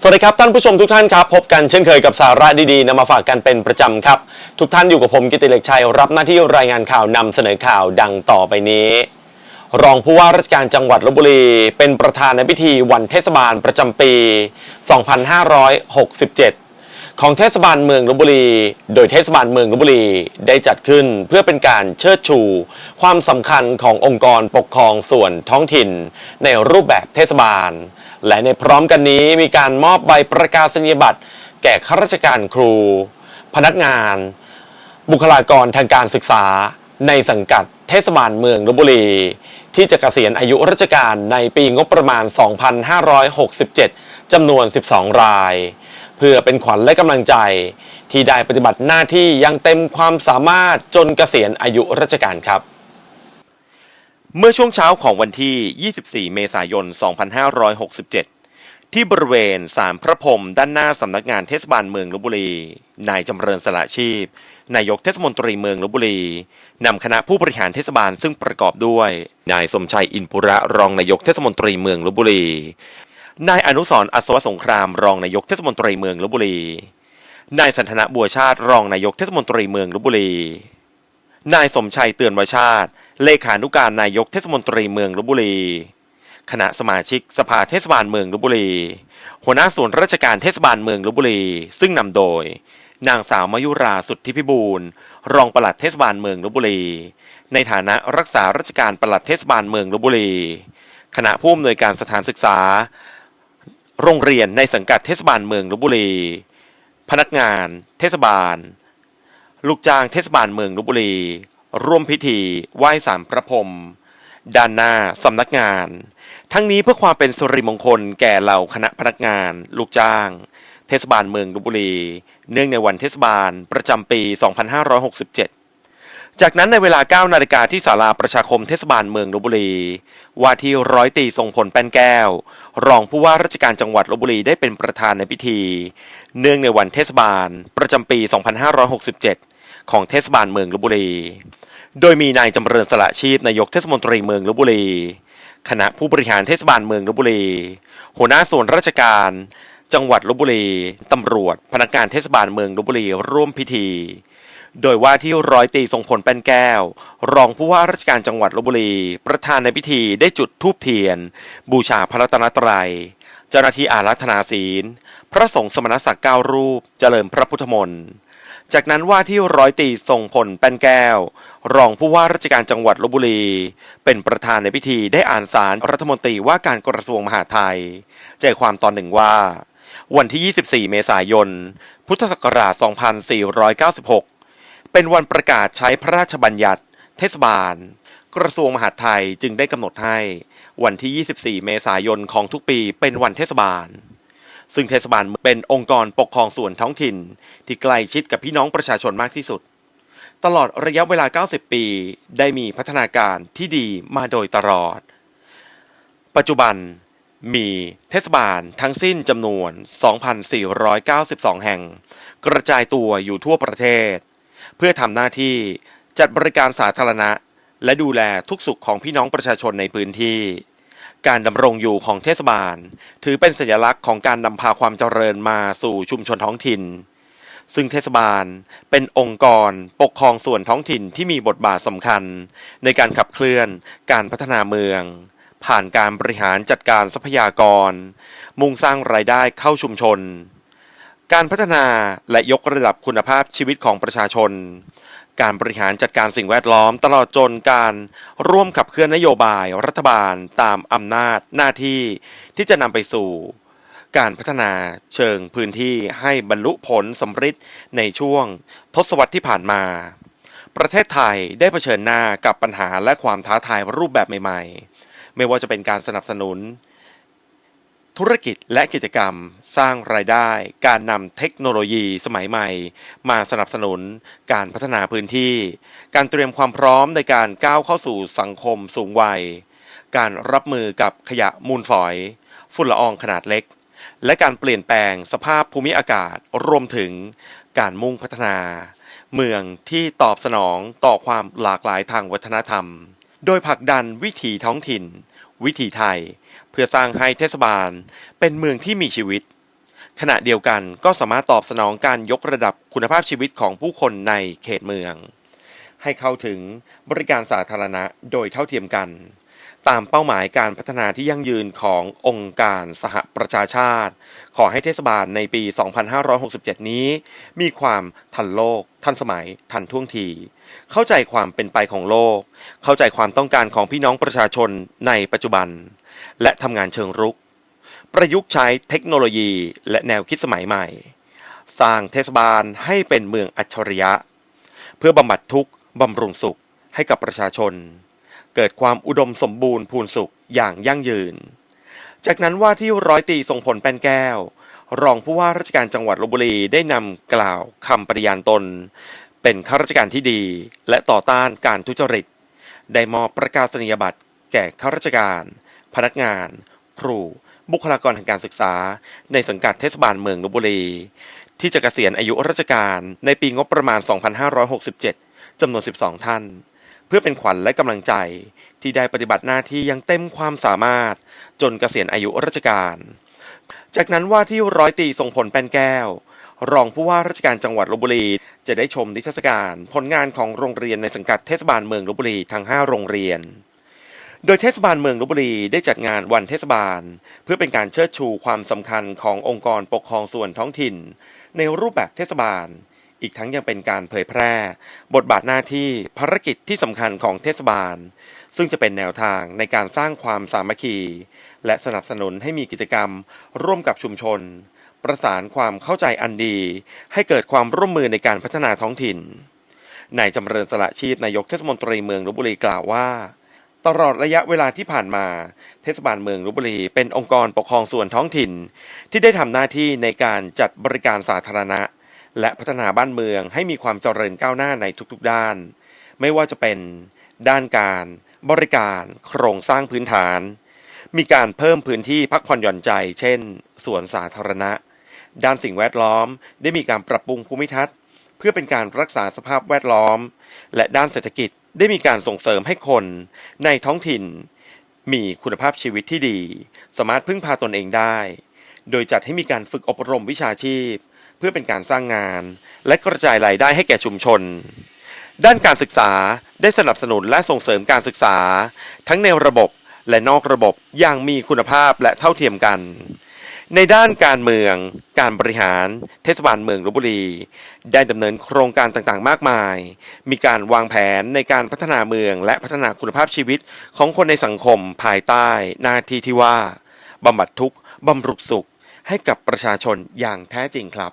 สวัสดีครับ ท่านผู้ชมทุกท่านครับ พบกันเช่นเคยกับสาระดีๆนำมาฝากกันเป็นประจำครับ ทุกท่านอยู่กับผมกิติเล็กชัย รับหน้าที่รายงานข่าวนำเสนอข่าวดังต่อไปนี้ รองผู้ว่าราชการจังหวัดลบบุรี เป็นประธานในพิธีวันเทศบาลประจำปี 2567ของเทศบาลเมืองลบบุรี โดยเทศบาลเมืองลบบุรีได้จัดขึ้นเพื่อเป็นการเชิดชู ความสำคัญขององค์กรปกครองส่วนท้องถิ่น ในรูปแบบเทศบาล และในพร้อมกันนี้มีการมอบใบประกาศนียบัตร แก่ข้าราชการครู พนักงาน บุคลากรทางการศึกษา ในสังกัดเทศบาลเมืองลบบุรี ที่จะเกษียณอายุราชการในปีงบประมาณ 2567 จำนวน 12 ราย เพื่อเป็นขวัญและกำลังใจ ที่ได้ปฏิบัติหน้าที่อยังเต็มความสามารถจนเกษียณอายุราชการครับ เมื่อช่วงเช้าของวันที่ 24 เมษายน 2567 ที่บริเวณศาลพระพรมด้านหน้าสำนักงานเทศบาลเมืองลบบุรี นายจำเริญสละชีพ นายกเทศมนตรีเมืองลบบุรี นำคณะผู้บริหารเทศบาลซึ่งประกอบด้วย นายสมชัยอินพุระรองนายกเทศมนตรีเมืองลบบุรี นายอนุสรอัศวสงครามรองนายกเทศมนตรีเมืองลบบุรี นายสันทนาบัวชาติรองนายกเทศมนตรีเมืองลบบุรี นายสมชัยเตือนวชาติ เลขานุการนายกเทศมนตรีเมืองลบบุรี คณะสมาชิกสภาเทศบาลเมืองลบบุรี หัวหน้าส่วนราชการเทศบาลเมืองลบบุรี ซึ่งนำโดย นางสาวมายุราสุทธิพิบูลรองปลัดเทศบาลเมืองลบบุรี ในฐานะรักษาราชการปลัดเทศบาลเมืองลบบุรี คณะผู้อำนวยการสถานศึกษา โรงเรียนในสังกัดเทศบาลเมืองลบบุรี พนักงาน เทศบาล ลูกจ้างเทศบาลเมืองลบบุรี ร่วมพิธีไหว้สารพระพรมด้านหน้าสำนักงาน ทั้งนี้เพื่อความเป็นสิริมงคลแก่เหล่าคณะพนักงาน ลูกจ้าง เทศบาลเมืองลบบุรี เนื่องในวันเทศบาลประจำปี 2567 จากนั้นในเวลา 9 นาฬิกาที่ศาลาประชาคมเทศบาลเมืองลบบุรี ว่าที่ร้อยตีทรงพลแป้นแก้ว รองผู้ว่าราชการจังหวัดลบบุรีได้เป็นประธานในพิธี เนื่องในวันเทศบาลประจำปี 2567 ของเทศบาลเมืองลบบุรี โดยมีนายจำเริญสละชีพนายกเทศมนตรีเมืองลบบุรี คณะผู้บริหารเทศบาลเมืองลบบุรี หัวหน้าส่วนราชการ จังหวัดลบบุรี ตำรวจ พนักงานเทศบาลเมืองลบบุรีร่วมพิธีโดยว่าที่ร้อยตีทรงพลแป้นแก้ว รองผู้ว่าราชการจังหวัดลบบุรี ประธานในพิธีได้จุดธูปเทียน บูชาพระรัตนตรัย เจ้าหน้าที่อารัธนาศีล พระสงฆ์สมณศักดิ์เก้ารูป เจริญพระพุทธมนต์ จากนั้นว่าที่ร้อยตีทรงพลแป้นแก้ว รองผู้ว่าราชการจังหวัดลบบุรี เป็นประธานในพิธีได้อ่านสารรัฐมนตรีว่าการกระทรวงมหาดไทย ใจความตอนหนึ่งว่า วันที่ 24 เมษายน พุทธศักราช 2496 เป็นวันประกาศใช้พระราชบัญญัติ เทศบาล กระทรวงมหาดไทยจึงได้กำหนดให้ วันที่ 24 เมษายนของทุกปีเป็นวันเทศบาล ซึ่งเทศบาลเป็นองค์กรปกครองส่วนท้องถิ่น ที่ใกล้ชิดกับพี่น้องประชาชนมากที่สุด ตลอดระยะเวลา 90 ปี ได้มีพัฒนาการที่ดีมาโดยตลอด ปัจจุบันมีเทศบาลทั้งสิ้นจำนวน 2,492 แห่ง กระจายตัวอยู่ทั่วประเทศ เพื่อทำหน้าที่จัดบริการสาธารณะ และดูแลทุกสุขของพี่น้องประชาชนในพื้นที่ การดำรงอยู่ของเทศบาล ถือเป็นสัญลักษณ์ของการนำพาความเจริญมาสู่ชุมชนท้องถิ่น ซึ่งเทศบาลเป็นองค์กรปกครองส่วนท้องถิ่นที่มีบทบาทสำคัญ ในการขับเคลื่อนการพัฒนาเมือง ผ่านการบริหารจัดการทรัพยากร มุ่งสร้างรายได้เข้าชุมชน การพัฒนาและยกระดับคุณภาพชีวิตของประชาชน การบริหารจัดการสิ่งแวดล้อมตลอดจนการร่วมขับเคลื่อนนโยบายรัฐบาลตามอำนาจหน้าที่ที่จะนำไปสู่ การพัฒนาเชิงพื้นที่ให้บรรลุผลสำเร็จในช่วงทศวรรษที่ผ่านมา ประเทศไทยได้เผชิญหน้ากับปัญหาและความท้าทายรูปแบบใหม่ ๆ ไม่ว่าจะเป็นการสนับสนุน ธุรกิจและกิจกรรมสร้างรายได้ การนำเทคโนโลยีสมัยใหม่ มาสนับสนุนการพัฒนาพื้นที่ การเตรียมความพร้อมในการก้าวเข้าสู่สังคมสูงวัย การรับมือกับขยะมูลฝอย ฝุ่นละอองขนาดเล็ก และการเปลี่ยนแปลงสภาพภูมิอากาศรวมถึงการมุ่งพัฒนา เมืองที่ตอบสนองต่อความหลากหลายทางวัฒนธรรม โดยผลักดันวิถีท้องถิ่น วิถีไทย เพื่อสร้างให้เทศบาลเป็นเมืองที่มีชีวิต ขณะเดียวกันก็สามารถตอบสนองการยกระดับคุณภาพชีวิตของผู้คนในเขตเมือง ให้เข้าถึงบริการสาธารณะโดยเท่าเทียมกัน ตามเป้าหมายการพัฒนาที่ยั่งยืนขององค์การสหประชาชาติ ขอให้เทศบาลในปี 2567 นี้ มีความทันโลก ทันสมัย ทันท่วงทีเข้าใจความเป็นไปของโลก เข้าใจความต้องการของพี่น้องประชาชนในปัจจุบัน และทำงานเชิงรุก ประยุกต์ใช้เทคโนโลยีและแนวคิดสมัยใหม่ สร้างเทศบาลให้เป็นเมืองอัจฉริยะ เพื่อบำบัดทุกข์บำรุงสุขให้กับประชาชน เกิดความอุดมสมบูรณ์พูนสุขอย่างยั่งยืน จากนั้นว่าที่ร้อยตีทรงผลแป้นแก้ว รองผู้ว่าราชการจังหวัดลบบุรีได้นำกล่าวคำปฏิญาณตน เป็นข้าราชการที่ดี และต่อต้านการทุจริต ได้มอบประกาศนียบัตรแก่ข้าราชการ พนักงาน ครู บุคลากรทางการศึกษา ในสังกัดเทศบาลเมืองลบบุรี ที่จะเกษียณอายุราชการในปีงบประมาณ 2567 จำนวน 12 ท่าน เพื่อเป็นขวัญและกำลังใจที่ได้ปฏิบัติหน้าที่อยังเต็มความสามารถ จนเกษียณอายุราชการ จากนั้นว่าที่ร้อยตีทรงผลแป้นแก้วรองผู้ว่าราชการจังหวัดลบบุรี จะได้ชมนิทรรศการ ผลงานของโรงเรียนในสังกัดเทศบาลเมืองลบบุรีทั้ง 5 โรงเรียน โดยเทศบาลเมืองลบบุรีได้จัดงานวันเทศบาล เพื่อเป็นการเชิดชูความสำคัญขององค์กรปกครองส่วนท้องถิ่น ในรูปแบบเทศบาล อีกทั้งยังเป็นการเผยแพร่ บทบาทหน้าที่ภารกิจที่สำคัญของเทศบาล ซึ่งจะเป็นแนวทางในการสร้างความสามัคคี และสนับสนุนให้มีกิจกรรม ร่วมกับชุมชน ประสานความเข้าใจอันดี ให้เกิดความร่วมมือในการพัฒนาท้องถิ่นนายจำเริญสละชีพนายกเทศมนตรีเมืองลบบุรีกล่าวว่า ตลอดระยะเวลาที่ผ่านมา เทศบาลเมืองลบบุรีเป็นองค์กรปกครองส่วนท้องถิ่น ที่ได้ทำหน้าที่ในการจัดบริการสาธารณะ และพัฒนาบ้านเมืองให้มีความเจริญก้าวหน้าในทุกๆด้าน ไม่ว่าจะเป็น ด้านการ บริการโครงสร้างพื้นฐาน มีการเพิ่มพื้นที่พักผ่อนหย่อนใจ เช่นสวนสาธารณะ ด้านสิ่งแวดล้อมได้มีการปรับปรุงภูมิทัศน์ เพื่อเป็นการรักษาสภาพแวดล้อม และด้านเศรษฐกิจ ได้มีการส่งเสริมให้คนในท้องถิ่น มีคุณภาพชีวิตที่ดี สามารถพึ่งพาตนเองได้ โดยจัดให้มีการฝึกอบรมวิชาชีพ เพื่อเป็นการสร้างงาน และกระจายรายได้ให้แก่ชุมชน ด้านการศึกษาได้สนับสนุนและส่งเสริมการศึกษา ทั้งในระบบและนอกระบบอย่างมีคุณภาพและเท่าเทียมกัน ในด้านการเมือง การบริหาร เทศบาลเมืองลบบุรี ได้ดำเนินโครงการต่างๆ มากมาย มีการวางแผนในการพัฒนาเมืองและพัฒนาคุณภาพชีวิตของคนในสังคมภายใต้หน้าที่ที่ว่าบำบัดทุกข์บำรุงสุขให้กับประชาชนอย่างแท้จริงครับ